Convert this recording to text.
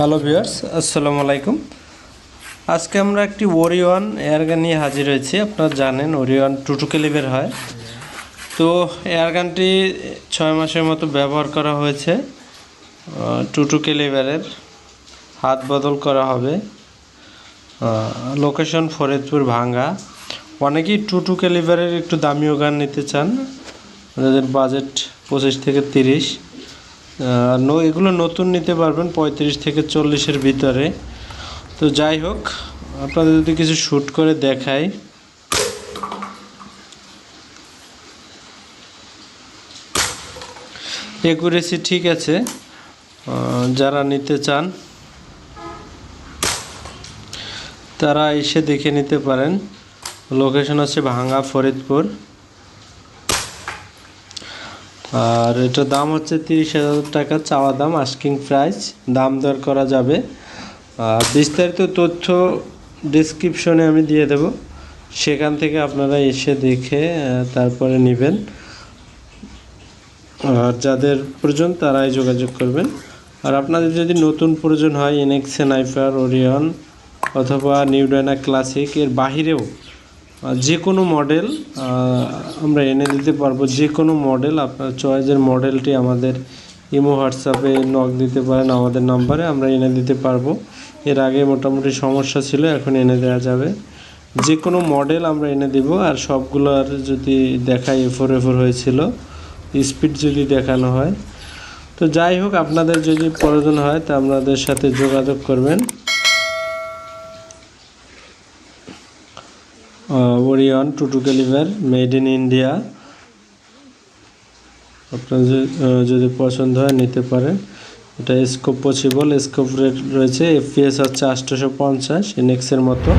Hello viewers আসসালামু আলাইকুম। আজকে আমরা একটি ওরিওয়ান এয়ারগান নিয়ে হাজির হয়েছি। আপনারা জানেন ওরিওয়ান টুটু ক্যালিবের হয়। তো এয়ারগানটি ছয় মাসের মতো ব্যবহার করা হয়েছে। টুটু ক্যালিবারের হাত বদল করা হবে। লোকেশন ফরিদপুর ভাঙ্গা। অনেকেই টুটু ক্যালিবারের একটু দামিও গান নিতে চান। যাদের বাজেট পঁচিশ থেকে তিরিশ। এগুলো নতুন নিতে পারবেন পঁয়ত্রিশ থেকে চল্লিশের ভিতরে। তো যাই হোক, আপনাদের যদি কিছু শ্যুট করে দেখাই। একুরেসি ঠিক আছে যারা নিতে চান, তারা এসে দেখে নিতে পারেন। লোকেশন হচ্ছে ভাঙ্গা ফরিদপুর। আর এটার দাম হচ্ছে তিরিশ হাজার টাকা, চাওয়া দাম আস্কিং প্রাইস দাম দর করা যাবে। আর বিস্তারিত তথ্য ডিসক্রিপশনে আমি দিয়ে দেব। সেখান থেকে আপনারা এসে দেখে তারপরে নেবেন। আর যাদের প্রয়োজন তারাই যোগাযোগ করবেন। আর আপনাদের যদি নতুন প্রয়োজন হয় এনএক্সে নাইফার ওরিয়ন অথবা নিউডানা ক্লাসিক এর বাহিরেও যে কোনো মডেল আমরা এনে দিতে পারব। যে কোনো মডেল আপনার চয়েসের মডেলটি আমাদের ইমো, হোয়াটসঅ্যাপে নক দিতে পারেন আমাদের নাম্বারে আমরা এনে দিতে পারব। এর আগে মোটামুটি সমস্যা ছিল, এখন এনে দেওয়া যাবে। যে কোনো মডেল আমরা এনে দিব, আর সবগুলোর যদি দেখাই এফোর এফোর হয়েছিল স্পিড যদি দেখানো হয়। তো যাই হোক, আপনাদের যদি প্রয়োজন হয়, তা আপনাদের সাথে যোগাযোগ করবেন। Orion, two two caliber made in India. আপনার যদি পছন্দ হয় নিতে পারেন। এটা স্কোপ পসিবল স্কোপ রেট রয়েছে এফপিএস হচ্ছে আটশোশো পঞ্চাশ এনএক্সের মতো।